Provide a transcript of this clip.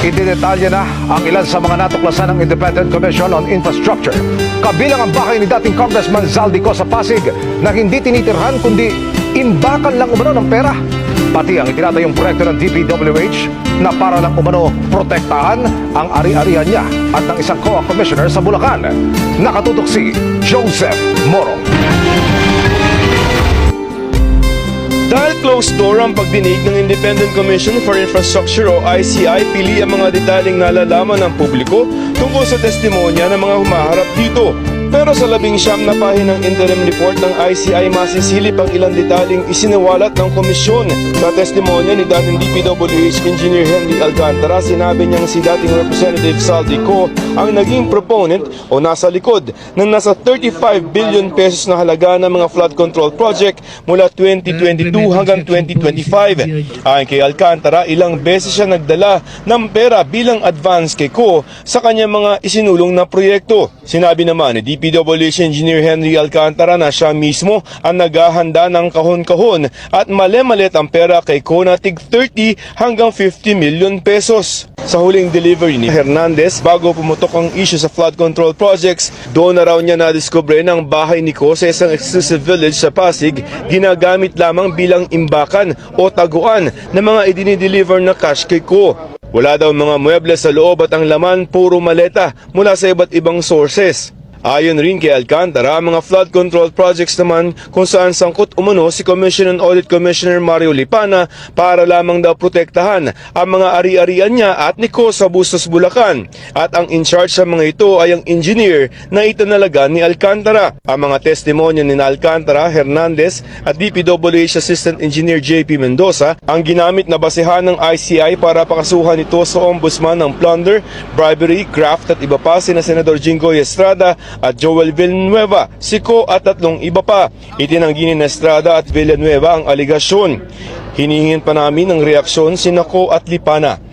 Ididetalye na ang ilan sa mga natuklasan ng Independent Commission on Infrastructure. Kabilang ang bahay ni dating Congressman Zaldico sa Pasig na hindi tinitirhan kundi imbakan lang umano ng pera. Pati ang itinatayong proyekto ng DPWH na para lang umano protektahan ang ari-arian niya at ng isang COA Commissioner sa Bulacan. Nakatutok si Joseph Moro. Closed door ang pagdinig ng Independent Commission for Infrastructure o ICI, pili ang mga detaling nalalaman ng publiko tungkol sa testimonya ng mga humaharap dito. Pero sa labing siyam na pahinang interim report ng ICI, masisilip ang ilang detaling isinawalat ng komisyon. Sa testimonya ni dating DPWH Engineer Henry Alcantara, sinabi niyang si dating Representative Saldi Co ang naging proponent o nasa likod ng nasa 35 billion pesos na halaga ng mga flood control project mula 2022 hanggang 2025. Ayon kay Alcantara, ilang beses siya nagdala ng pera bilang advance kay Co sa kanyang mga isinulong na proyekto. Sinabi naman ni DPWH Engineer Henry Alcantara na siya mismo ang naghahanda ng kahon-kahon at mali-malit ang pera kay Co na tig 30 hanggang 50 million pesos. Sa huling delivery ni Hernandez, bago pumutok ang issue sa flood control projects, doon na raw niya nadiskubre ng bahay ni Co sa isang exclusive village sa Pasig, ginagamit lamang bilang imbakan o taguan ng mga idinideliver na cash kay Co. Wala daw mga mueble sa loob at ang laman puro maleta mula sa iba't ibang sources. Ayon rin kay Alcantara, mga flood control projects naman kung saan sangkot umano si Commission and Audit Commissioner Mario Lipana para lamang daw protektahan ang mga ari-arian niya at Nico sa Bustos, Bulacan. At ang in charge sa mga ito ay ang engineer na itinalaga ni Alcantara. Ang mga testimonya ni Alcantara, Hernandez at DPWH Assistant Engineer JP Mendoza ang ginamit na basehan ng ICI para pakasuhan ito sa ombudsman ng plunder, bribery, graft at iba pa sina Senador Jingoy Estrada at Joel Villanueva, Siko at tatlong iba pa. Itinanggi ni Estrada at Villanueva ang aligasyon. Hinihingin pa namin ng reaksyon si Nako at Lipana.